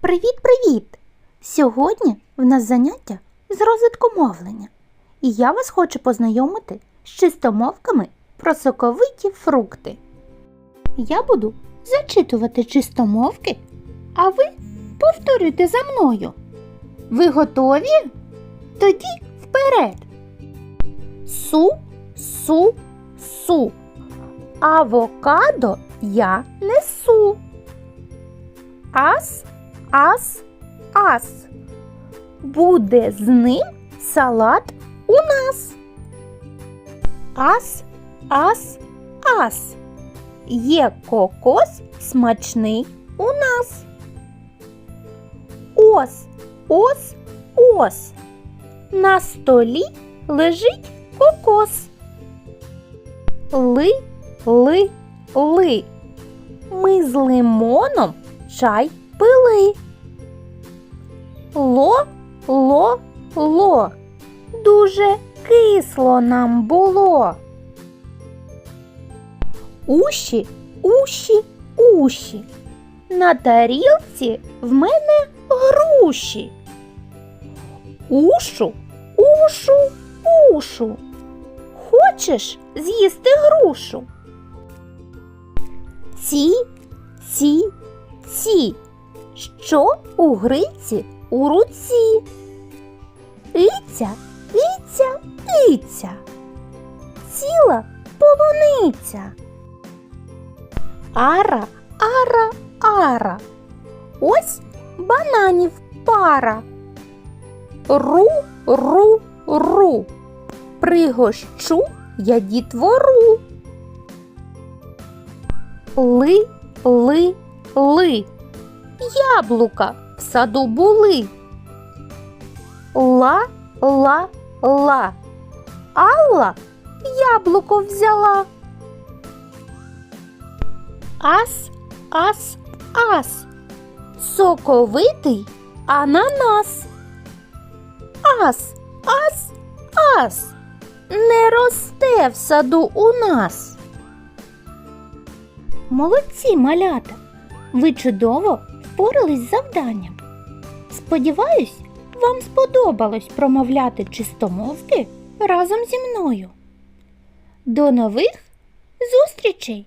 Привіт-привіт! Сьогодні в нас заняття з розвитку мовлення. І я вас хочу познайомити з чистомовками про соковиті фрукти. Я буду зачитувати чистомовки, а ви повторюйте за мною. Ви готові? Тоді вперед. Су, су, су. Авокадо я несу. Ас, ас, ас. Буде з ним салат у нас. Ас, ас, ас. Є кокос смачний у нас. Ос, ос, ос. На столі лежить кокос. Ли, ли, ли. Ми з лимоном чай пили. Ло, ло, ло. Дуже кисло нам було. Уші, уші, уші. На тарілці в мене груші. Ушу, ушу, ушу. Хочеш з'їсти грушу? Ці, ці, ці. Що у гриці у руці? Іця, іця, іця. Ціла полуниця. Ара, ара, ара. Ось бананів пара. Ру, ру, ру. Пригощу я дітвору. Ли, ли, ли. Яблука саду були. Ла, ла, ла. Алла яблуко взяла. Ас, ас, ас. Соковитий ананас. Ас, ас, ас. Не росте в саду у нас. Молодці малята. Ви чудово впорались з завданням. Сподіваюсь, вам сподобалось промовляти чистомовки разом зі мною. До нових зустрічей!